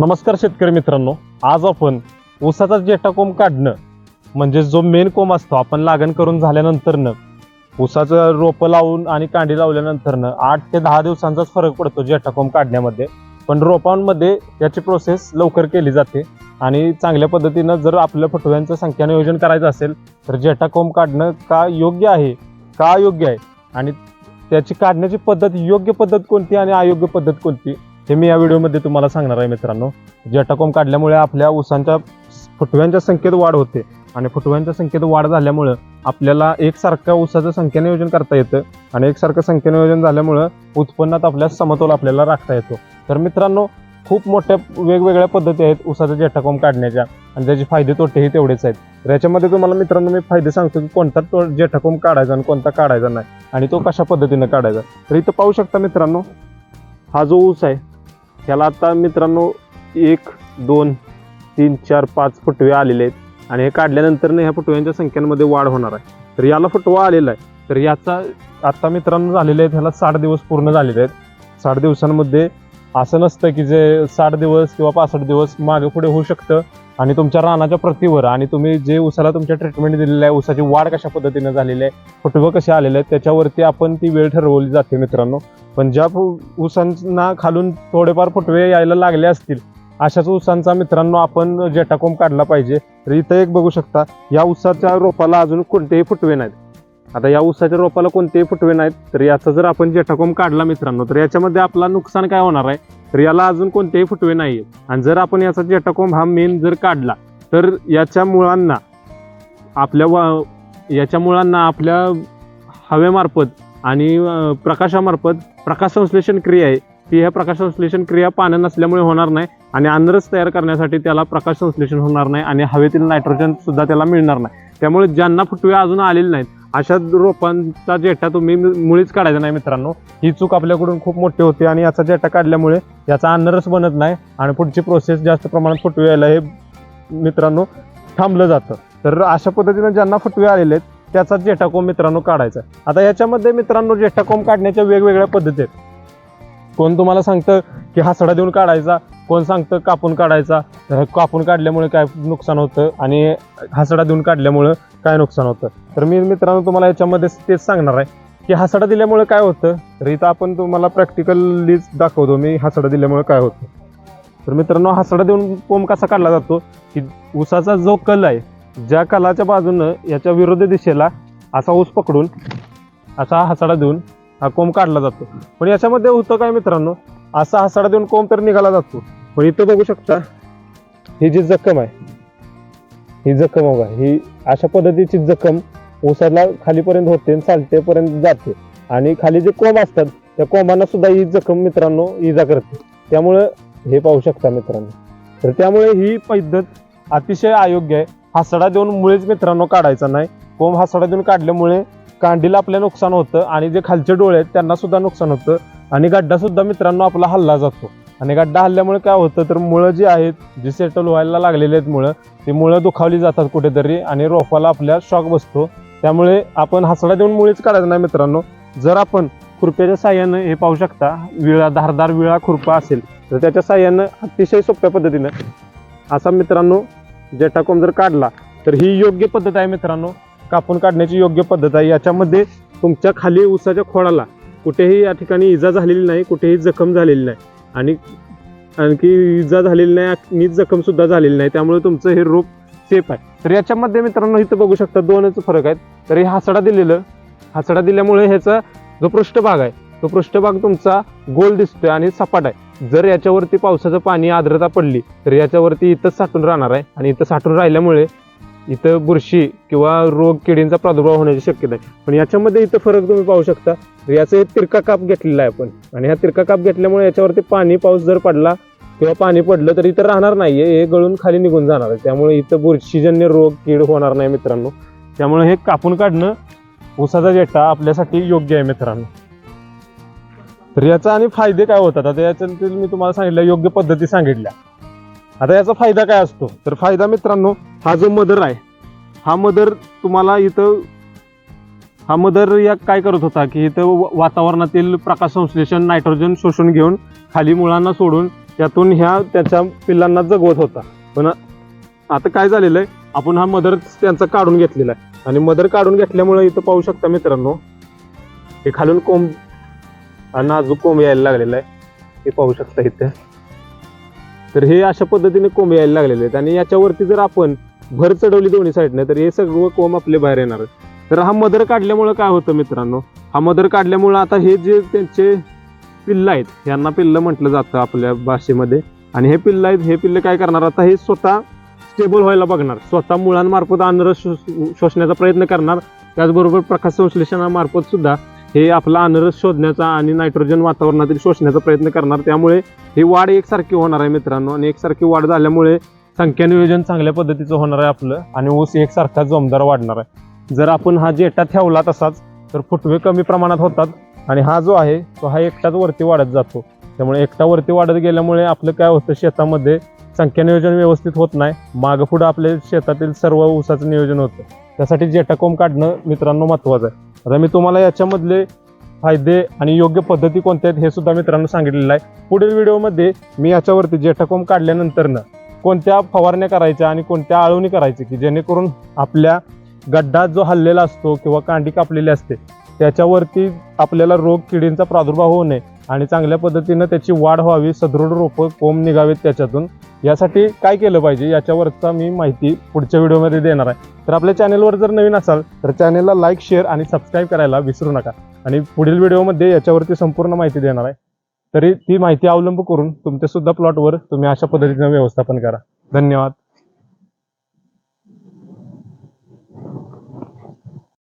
नमस्कार शेतकरी मित्रांनो आज आपण ऊसाचा जेठा कोंब काढणं म्हणजे जो मेन कोंब असतो आपण लागण करून झाल्यानंतरनं ऊसाचं रोपं लावून आणि कांडी लावल्यानंतरनं आठ ते दहा दिवसांचाच फरक पडतो जेठा कोंब काढण्यामध्ये. पण रोपांमध्ये याची प्रोसेस लवकर केली जाते आणि चांगल्या पद्धतीनं जर आपल्या फटव्यांचं संख्या नियोजन करायचं असेल तर जेठा कोंब काढणं का योग्य आहे का अयोग्य आहे? आणि त्याची काढण्याची पद्धत योग्य पद्धत कोणती आणि अयोग्य पद्धत कोणती? हे मी या व्हिडिओमध्ये तुम्हाला सांगणार आहे मित्रांनो. जेटाकोम काढल्यामुळे आपल्या ऊसांच्या फुटव्यांच्या संख्येत वाढ होते आणि फुटव्यांच्या संख्येत वाढ झाल्यामुळं आपल्याला एकसारखं ऊसाचं संख्या नियोजन करता येतं आणि एकसारखं संख्या नियोजन झाल्यामुळं उत्पन्नात आपल्या समतोल आपल्याला राखता येतो. तर मित्रांनो खूप मोठ्या वेगवेगळ्या पद्धती आहेत उसाचा जेटाकोम काढण्याच्या आणि त्याचे फायदे तोटेही तेवढेच आहेत. तर याच्यामध्ये तुम्हाला मित्रांनो मी फायदे सांगतो की कोणता तो जेठाकोम काढायचा आणि कोणता काढायचा नाही आणि तो कशा पद्धतीनं काढायचा. तर इथं पाहू शकता मित्रांनो हा जो ऊस आहे ह्याला आता मित्रांनो एक दोन तीन चार पाच फुटवे आलेले आहेत. आणि हे काढल्यानंतर ह्या फुटव्यांच्या संख्यांमध्ये वाढ होणार आहे. तर याला फुटवा आलेला आहे. तर याचा आता मित्रांनो झालेले आहेत ह्याला साठ दिवस पूर्ण झालेले आहेत. साठ दिवसांमध्ये असं नसतं की जे साठ दिवस किंवा पासष्ट दिवस मागे पुढे होऊ शकतं. आणि तुमच्या रानाच्या प्रतिवर आणि तुम्ही जे उसाला तुमच्या ट्रीटमेंट दिलेलं आहे उसाची वाढ कशा पद्धतीने झालेली आहे फुटवं कसे आलेले आहेत त्याच्यावरती आपण ती वेळ ठरवली जाते मित्रांनो. पण ज्या उसांना खालून थोडेफार फुटवे यायला लागले असतील अशाच ऊसांचा मित्रांनो आपण जेटाकोम काढला पाहिजे. तर इथं एक बघू शकता या उसाच्या रोपाला अजून कोणतेही फुटवे नाहीत. आता या ऊसाच्या रोपाला कोणतेही फुटवे नाहीत तर याचा जर आपण जेटाकोम काढला मित्रांनो तर याच्यामध्ये आपला नुकसान काय होणार आहे? तर याला अजून कोणतेही फुटवे नाही आहेत आणि जर आपण याचा जेठाकोंब हा मेन जर काढला तर याच्या मुळांना आपल्या वा याच्या मुळांना आपल्या हवेमार्फत आणि प्रकाशामार्फत प्रकाश संश्लेषण क्रिया आहे. ती ह्या प्रकाश संश्लेषण क्रिया पाण्या नसल्यामुळे होणार नाही आणि अन्नरस तयार करण्यासाठी त्याला प्रकाश संश्लेषण होणार नाही आणि हवेतील नायट्रोजन सुद्धा त्याला मिळणार नाही. त्यामुळे ज्यांना फुटवे अजून आलेले नाहीत अशा रोपांचा जेठा तुम्ही मुळीच काढायचा नाही मित्रांनो. ही चूक आपल्याकडून खूप मोठी होते आणि याचा जेठा काढल्यामुळे याचा अन्नरस बनत नाही आणि पुढची प्रोसेस जास्त प्रमाणात फुटवे यायला हे मित्रांनो थांबलं जातं. तर अशा पद्धतीनं ज्यांना फुटवे आलेले आहेत त्याचा जेठाकोम मित्रांनो काढायचा आता याच्यामध्ये मित्रांनो जेठाकोम काढण्याच्या वेगवेगळ्या पद्धती आहेत. कोण तुम्हाला सांगतं की हासडा देऊन काढायचा? कोण सांगतं कापून काढायचा? तर कापून काढल्यामुळे काय नुकसान होतं आणि हासडा देऊन काढल्यामुळं काय नुकसान होतं? तर मी मित्रांनो तुम्हाला याच्यामध्ये तेच सांगणार आहे की हासडा दिल्यामुळे काय होतं? तर इथं आपण तुम्हाला प्रॅक्टिकलीच दाखवतो मी हासडा दिल्यामुळे काय होतं. तर मित्रांनो हासडा देऊन कोंब कसा काढला जातो? की ऊसाचा जो कल आहे ज्या कलाच्या बाजूनं याच्या विरोधी दिशेला असा ऊस पकडून असा हासडा देऊन हा कोंब काढला जातो. पण याच्यामध्ये होतं काय मित्रांनो? असा हासडा देऊन कोंब तर निघाला जातो. पण इथं बघू शकता ही जी जखम आहे ही जखम बघा ही अशा पद्धतीची जखम ओसाला खालीपर्यंत होते आणि जाते. आणि खाली जे कोंब असतात त्या कोंबांना सुद्धा ही जखम मित्रांनो इजा करते. त्यामुळं हे पाहू शकता मित्रांनो. तर त्यामुळे ही पद्धत अतिशय अयोग्य आहे. हासडा देऊन मुळेच मित्रांनो काढायचा नाही. कोंब हासडा देऊन काढल्यामुळे कांडीला आपल्या नुकसान होतं आणि जे खालचे डोळे आहेत त्यांना सुद्धा नुकसान होतं. आणि गड्डा सुद्धा मित्रांनो आपला हल्ला जातो. आणि गड्डा हल्ल्यामुळे काय होतं तर मुळं जी आहेत जी सेटल व्हायला लागलेली आहेत मुळं ती मुळं दुखावली जातात कुठेतरी आणि रोपाला आपल्या शॉक बसतो. त्यामुळे आपण हासडा देऊन मुळीच काढायचं नाही मित्रांनो. जर आपण खुरप्याच्या साह्यानं हे पाहू शकता विळा धारदार विळा खुरपा असेल तर त्याच्या साह्यानं अतिशय सोप्या पद्धतीनं असा मित्रांनो जेटाकोम जर काढला तर ही योग्य पद्धत आहे मित्रांनो. कापून काढण्याची योग्य पद्धत आहे. याच्यामध्ये तुमच्या खाली ऊसाच्या खोडाला कुठेही या ठिकाणी इजा झालेली नाही कुठेही जखम झालेली नाही. आणि आणखी इजा झालेली नाही नीच जखमसुद्धा झालेली नाही. त्यामुळे तुमचं हे रोप सेफ आहे. तर याच्यामध्ये मित्रांनो इथं बघू शकता दोनच फरक आहेत. तर हे हासडा दिलेलं हासडा दिल्यामुळे ह्याचा जो पृष्ठभाग आहे तो पृष्ठभाग तुमचा गोल दिसतोय आणि सपाट आहे. जर याच्यावरती पावसाचं पाणी आर्द्रता पडली तर याच्यावरती इथंच साठून राहणार आहे. आणि इथं साठून राहिल्यामुळे इथं बुरशी किंवा रोग किडींचा प्रादुर्भाव होण्याची शक्यता आहे. पण याच्यामध्ये इथं फरक तुम्ही पाहू शकता. तर एक तिरका काप घेतलेला आहे आपण. आणि हा तिरका काप घेतल्यामुळे याच्यावरती पाणी पाऊस जर पडला किंवा पाणी पडलं तर इथं राहणार नाहीये. हे गळून खाली निघून जाणार आहे. त्यामुळे इथं बुरशीजन्य रोग कीड होणार नाही मित्रांनो. त्यामुळे हे कापून काढणं ऊसाचा जेटा आपल्यासाठी योग्य आहे मित्रांनो. तर याचा आणि फायदे काय होतात? आता याच्यातील मी तुम्हाला सांगितलं योग्य पद्धती सांगितल्या. आता याचा फायदा काय असतो? तर फायदा मित्रांनो हा जो मदर आहे हा मदर तुम्हाला इथं हा मदर या काय करत होता की इथं व- वातावरणातील प्रकाश संश्लेषण नायट्रोजन शोषून घेऊन खाली मुळांना सोडून त्यातून ह्या त्याच्या पिल्लांना जगवत होता. पण आता काय झालेलं आहे आपण हा मदर त्यांचा काढून घेतलेला आहे. आणि मदर काढून घेतल्यामुळे इथं पाहू शकता मित्रांनो हे खालून कोंब आणि नाजूक कोंब यायला लागलेला आहे. हे पाहू शकता इथे. तर हे अशा पद्धतीने कोंब यायला लागलेले आहेत. आणि याच्यावरती जर आपण भर चढवली दोन्ही साईडने तर हे सगळं कोंब आपले बाहेर येणार तर हा मदर काढल्यामुळं काय होतं मित्रांनो? हा मदर काढल्यामुळं आता हे जे त्यांचे पिल्लं आहेत यांना पिल्लं म्हटलं जातं आपल्या भाषेमध्ये. आणि हे पिल्लं आहेत हे पिल्लं काय करणार? आता हे स्वतः स्टेबल व्हायला बघणार. स्वतः मुळांमार्फत अनरस शोषण्याचा प्रयत्न करणार. त्याचबरोबर प्रकाश संश्लेषणामार्फत सुद्धा हे आपला अनरस शोधण्याचा आणि नायट्रोजन वातावरणातील शोषण्याचा प्रयत्न करणार. त्यामुळे ही वाढ एकसारखी होणार आहे मित्रांनो. आणि एकसारखी वाढ झाल्यामुळे संख्या नियोजन चांगल्या पद्धतीचं होणार आहे आपलं आणि ऊस एकसारखा जोमदार वाढणार आहे. जर आपण हा जेटा ठेवला तसाच तर फुटवे कमी प्रमाणात होतात आणि हा जो आहे तो हा एकटाच वरती वाढत जातो. त्यामुळे एकटा वरती वाढत गेल्यामुळे आपलं काय होतं शेतामध्ये संख्या नियोजन व्यवस्थित होत नाही. मागं पुढं आपल्या शेतातील सर्व ऊसाचं नियोजन होतं. त्यासाठी जेटाकोंब काढणं मित्रांनो महत्वाचं आहे. आता मी तुम्हाला याच्यामधले फायदे आणि योग्य पद्धती कोणत्या आहेत हे सुद्धा मित्रांनो सांगितलेलं आहे. पुढील व्हिडिओमध्ये मी याच्यावरती जेटाकोंब काढल्यानंतरनं कोणत्या फवारण्या करायच्या आणि कोणत्या आळवणी करायची की जेणेकरून आपल्या गड्डा जो हल्लेला असतो किंवा कांडी कापलेली असते त्याच्यावरती आपल्याला रोग किडींचा प्रादुर्भाव होऊ नये आणि चांगल्या पद्धतीनं त्याची वाढ व्हावी सदृढ रोपं कोंब निघावेत त्याच्यातून. यासाठी काय केलं पाहिजे याच्यावरचा मी माहिती पुढच्या व्हिडिओमध्ये देणार आहे. तर आपल्या चॅनेलवर जर नवीन असाल तर चॅनेलला लाईक शेअर आणि सबस्क्राईब करायला विसरू नका. आणि पुढील व्हिडिओमध्ये याच्यावरती संपूर्ण माहिती देणार आहे. तरी ती माहिती अवलंब करून तुमच्या सुद्धा प्लॉटवर तुम्ही अशा पद्धतीनं व्यवस्थापन करा. धन्यवाद.